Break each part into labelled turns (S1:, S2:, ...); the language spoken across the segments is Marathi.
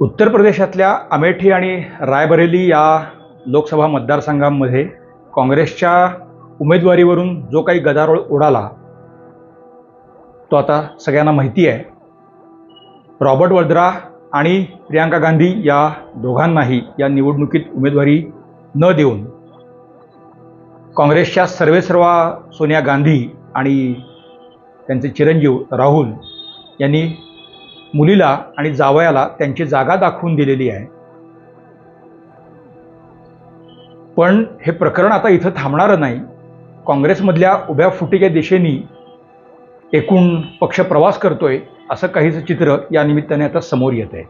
S1: उत्तर प्रदेशातल्या अमेठी आणि रायबरेली या लोकसभा मतदारसंघांमध्ये काँग्रेसच्या उमेदवारीवरून जो काही गदारोळ उडाला तो आता सगळ्यांना माहिती आहे. रॉबर्ट वड्रा आणि प्रियांका गांधी या दोघांनाही या निवडणुकीत उमेदवारी न देऊन काँग्रेसच्या सर्वेसर्वा सोनिया गांधी आणि त्यांचे चिरंजीव राहुल यांनी मुलीला आणि जावयाला त्यांची जागा दाखवून दिलेली आहे. पण हे प्रकरण आता इथं थांबणारं नाही. काँग्रेसमधल्या उभ्या फुटीच्या दिशेनी एकूण पक्ष प्रवास करतोय असं काहीच चित्र या निमित्ताने आता समोर येत आहे.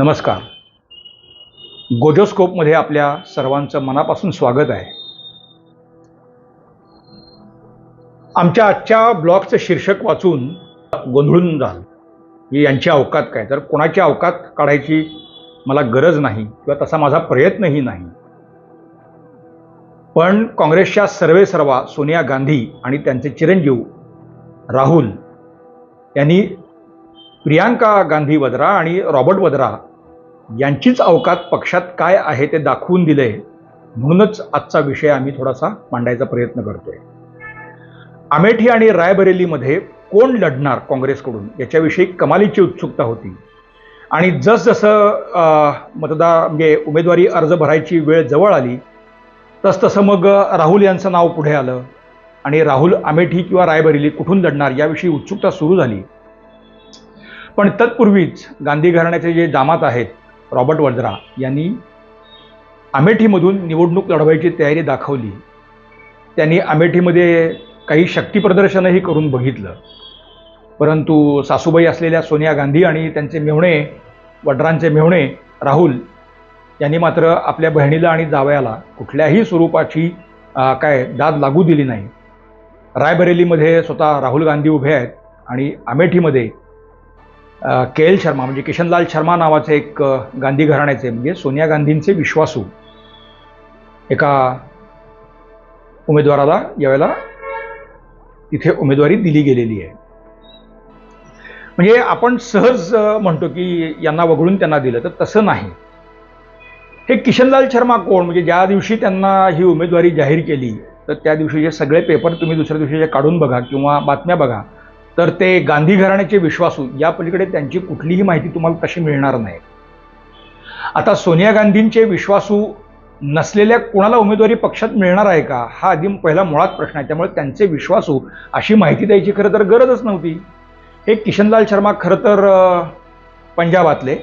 S1: नमस्कार. गोजोस्कोपमध्ये आपल्या सर्वांचं मनापासून स्वागत आहे. आमच्या आजच्या ब्लॉगचं शीर्षक वाचून गोंधळून जाल की यांची अवकात काय? तर कोणाची अवकात काढायची मला गरज नाही किंवा तसा माझा प्रयत्नही नाही. पण काँग्रेसच्या सर्वे सर्वा सोनिया गांधी आणि त्यांचे चिरंजीव राहुल यांनी प्रियांका गांधी वद्रा आणि रॉबर्ट वद्रा यांचीच अवकात पक्षात काय आहे ते दाखवून दिले म्हणूनच आजचा विषय आम्ही थोडासा मांडायचा प्रयत्न करतोय. अमेठी आणि रायबरेलीमध्ये कोण लढणार काँग्रेसकडून? याच्याविषयी कमालीची उत्सुकता होती. आणि जसजसं मतदार म्हणजे उमेदवारी अर्ज भरायची वेळ जवळ आली तसतसं मग राहुल यांचं नाव पुढे आलं. आणि राहुल अमेठी किंवा रायबरेली कुठून लढणार याविषयी उत्सुकता सुरू झाली. पण तत्पूर्वीच गांधी घराण्याचे जे दामात आहेत रॉबर्ट वड्रा यांनी अमेठीमधून निवडणूक लढवायची तयारी दाखवली. त्यांनी अमेठीमध्ये काही शक्तीप्रदर्शनही करून बघितलं. परंतु सासूबाई असलेल्या सोनिया गांधी आणि त्यांचे मेव्हणे वड्रांचे मेव्हणे राहुल यांनी मात्र आपल्या बहिणीला आणि जावयाला कुठल्याही स्वरूपाची काय दाद लागू दिली नाही. रायबरेलीमध्ये स्वतः राहुल गांधी उभे आहेत आणि अमेठीमध्ये के एल शर्मा म्हणजे किशनलाल शर्मा नावाचे एक गांधी घराण्याचे म्हणजे सोनिया गांधींचे विश्वासू एका उमेदवाराला यावेळेला तिथे उमेदवारी दिली गेलेली आहे. म्हणजे आपण सहज म्हणतो की यांना वगळून त्यांना दिलं तर तसं नाही. हे किशनलाल शर्मा कोण? म्हणजे ज्या दिवशी त्यांना ही उमेदवारी जाहीर केली तर त्या दिवशीचे सगळे पेपर तुम्ही दुसऱ्या दिवशीचे काढून बघा किंवा बातम्या बघा तर ते गांधी घराण्याचे विश्वासू या पलीकडे त्यांची कुठलीही माहिती तुम्हाला तशी मिळणार नाही. आता सोनिया गांधींचे विश्वासू नसलेल्या कोणाला उमेदवारी पक्षात मिळणार आहे का? हा आधी पहिला मुळात प्रश्न आहे. त्यामुळे त्यांचे विश्वासू अशी माहिती द्यायची खरं तर गरजच नव्हती. हे किशनलाल शर्मा खरं तर पंजाबातले.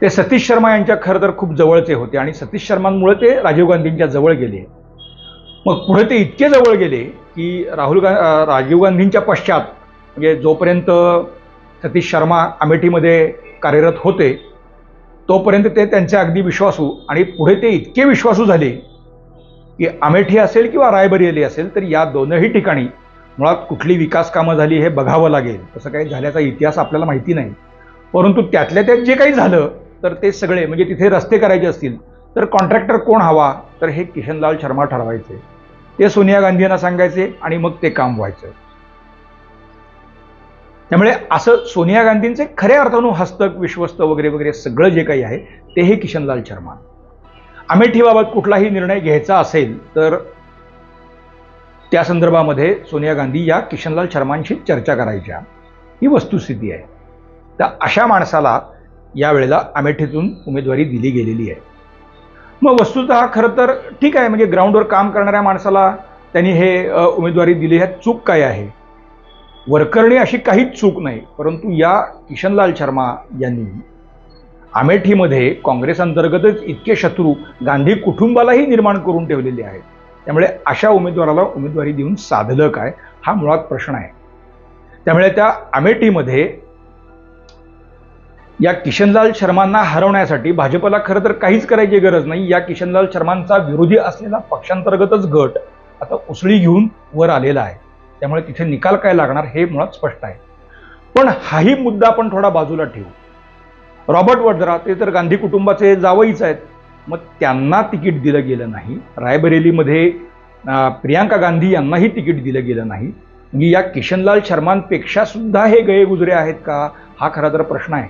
S1: ते सतीश शर्मा यांच्या खरं तर खूप जवळचे होते आणि सतीश शर्मांमुळे ते राजीव गांधींच्या जवळ गेले. मग पुढे ते इतके जवळ गेले की राहुल गा राजीव गांधींच्या पश्चात म्हणजे जोपर्यंत सतीश शर्मा अमेठीमध्ये कार्यरत होते तोपर्यंत ते त्यांचे अगदी विश्वासू आणि पुढे ते इतके विश्वासू झाले की अमेठी असेल किंवा रायबरेली असेल तर या दोनही ठिकाणी मुळात कुठली विकास कामं झाली हे बघावं लागेल. तसं काही झाल्याचा इतिहास आपल्याला माहिती नाही. परंतु त्यातल्या त्यात जे काही झालं तर ते सगळे म्हणजे तिथे रस्ते करायचे असतील तर कॉन्ट्रॅक्टर कोण हवा? तर हे किशनलाल शर्मा ठरवायचे. ते सोनिया गांधी यांना सांगायचे आणि मग ते काम व्हायचं. त्यामुळे असं सोनिया गांधींचे खऱ्या अर्थानं हस्तक विश्वस्त वगैरे वगैरे सगळं जे काही आहे ते हे किशनलाल शर्मा. अमेठीबाबत कुठलाही निर्णय घ्यायचा असेल तर त्या संदर्भामध्ये सोनिया गांधी या किशनलाल शर्मांशी चर्चा करायच्या. ही वस्तुस्थिती आहे. तर अशा माणसाला यावेळेला अमेठीतून उमेदवारी दिली गेलेली आहे. मग वस्तुतः खरं तर ठीक आहे म्हणजे ग्राउंडवर काम करणाऱ्या माणसाला त्यांनी हे उमेदवारी दिली. ह्यात चूक काय आहे? वरकरणी अशी काहीच चूक नाही परंतु या किशनलाल शर्मा यांनी अमेठीमध्ये काँग्रेस अंतर्गतच इतके शत्रू गांधी कुटुंबालाही निर्माण करून ठेवलेले आहेत. त्यामुळे अशा उमेदवाराला उमेदवारी देऊन साधलं काय? हा मुळात प्रश्न आहे. त्यामुळे त्या अमेठीमध्ये या किशनलाल शर्मांना हरवण्यासाठी भाजपला खरं तर काहीच करायची गरज नाही. या किशनलाल शर्मांचा विरोधी असलेला पक्षांतर्गतच गट आता उसळी घेऊन वर आलेला आहे. त्यामुळे तिथे निकाल काय लागणार हे मुळात स्पष्ट आहे. पण हाही मुद्दा आपण थोडा बाजूला ठेवू. रॉबर्ट वड्रा ते तर गांधी कुटुंबाचे जावईच आहेत. मग त्यांना तिकीट दिलं गेलं नाही. रायबरेलीमध्ये प्रियांका गांधी यांनाही तिकीट दिलं गेलं नाही. म्हणजे या किशनलाल शर्मांपेक्षा सुद्धा हे गयेगुजरे आहेत का? हा खरा तर प्रश्न आहे.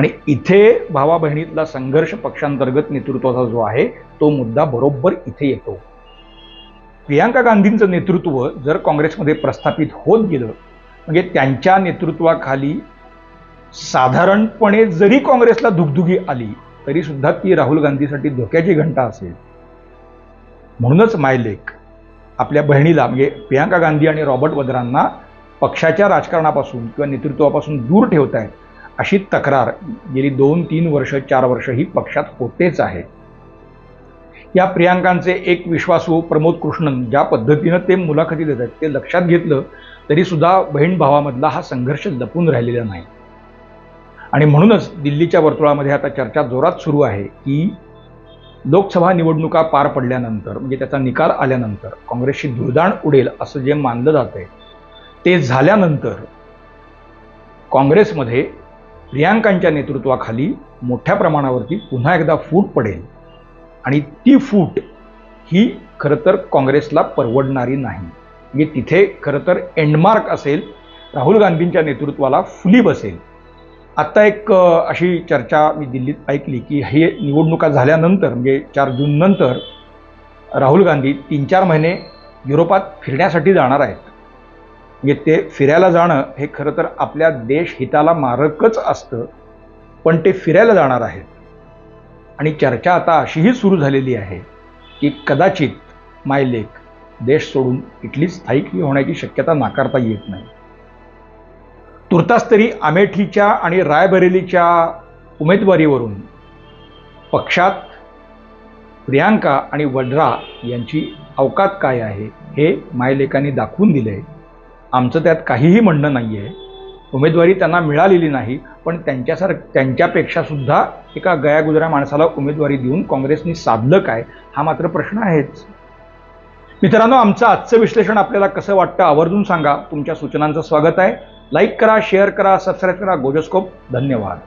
S1: आणि इथे भावा बहिणीतला संघर्ष पक्षांतर्गत नेतृत्वाचा जो आहे तो मुद्दा बरोबर इथे येतो. प्रियांका गांधींचं नेतृत्व जर काँग्रेसमध्ये प्रस्थापित होत गेलं म्हणजे त्यांच्या नेतृत्वाखाली साधारणपणे जरी काँग्रेसला दुगदुगी आली तरी सुद्धा ती राहुल गांधीसाठी धोक्याची घंटा असेल. म्हणूनच मायलेक आपल्या बहिणीला म्हणजे प्रियांका गांधी आणि रॉबर्ट वद्रांना पक्षाच्या राजकारणापासून किंवा नेतृत्वापासून दूर ठेवत आहेत अशी तक्रार गेली दोन तीन वर्ष चार वर्ष ही पक्षात होतेच आहे. या प्रियांकांचे एक विश्वासू प्रमोद कृष्णन ज्या पद्धतीनं ते मुलाखती देत आहेत ते लक्षात घेतलं तरी सुद्धा बहीण भावामधला हा संघर्ष लपून राहिलेला नाही. आणि म्हणूनच दिल्लीच्या वर्तुळामध्ये आता चर्चा जोरात सुरू आहे की लोकसभा निवडणुका पार पडल्यानंतर म्हणजे त्याचा निकाल आल्यानंतर काँग्रेसची दुर्दाण उडेल असं जे मानलं जात आहे ते झाल्यानंतर काँग्रेसमध्ये प्रियांकांच्या नेतृत्वाखाली मोठ्या प्रमाणावरती पुन्हा एकदा फूट पडेल. आणि ती फूट ही खरं तर काँग्रेसला परवडणारी नाही. म्हणजे तिथे खरं तर एंडमार्क असेल राहुल गांधींच्या नेतृत्वाला फुली बसेल आत्ता एक अशी चर्चा मी दिल्लीत ऐकली की हे निवडणुका झाल्यानंतर म्हणजे चार जूननंतर राहुल गांधी तीन चार महिने युरोपात फिरण्यासाठी जाणार आहेत. म्हणजे ते फिरायला जाणं हे खरं तर आपल्या देश हिताला मारकच असतं. पण ते फिरायला जाणार आहेत. आणि चर्चा आता अशीही सुरू झालेली आहे की कदाचित मायलेक देश सोडून इटली स्थायिक होण्याची शक्यता नाकारता येत नाही. तुर्तास तरी अमेठीच्या आणि रायबरेलीच्या उमेदवारीवरून पक्षात प्रियांका आणि वड्रा यांची अवकात काय आहे हे मायलेकांनी दाखवून दिले आमचं त्यात काहीही म्हणणं नाही आहे उमेदवारी त्यांना मिळालेली नाही पण त्यांच्यासार त्यांच्यापेक्षा सुद्धा एका गयागुजऱ्या माणसाला उमेदवारी देऊन काँग्रेसनी साधलं काय हा मात्र प्रश्न आहेच. मित्रांनो आमचं आजचं विश्लेषण आपल्याला कसं वाटतं आवर्जून सांगा. तुमच्या सूचनांचं स्वागत आहे. लाईक करा शेअर करा सबस्क्राईब करा गोजोस्कोप. धन्यवाद.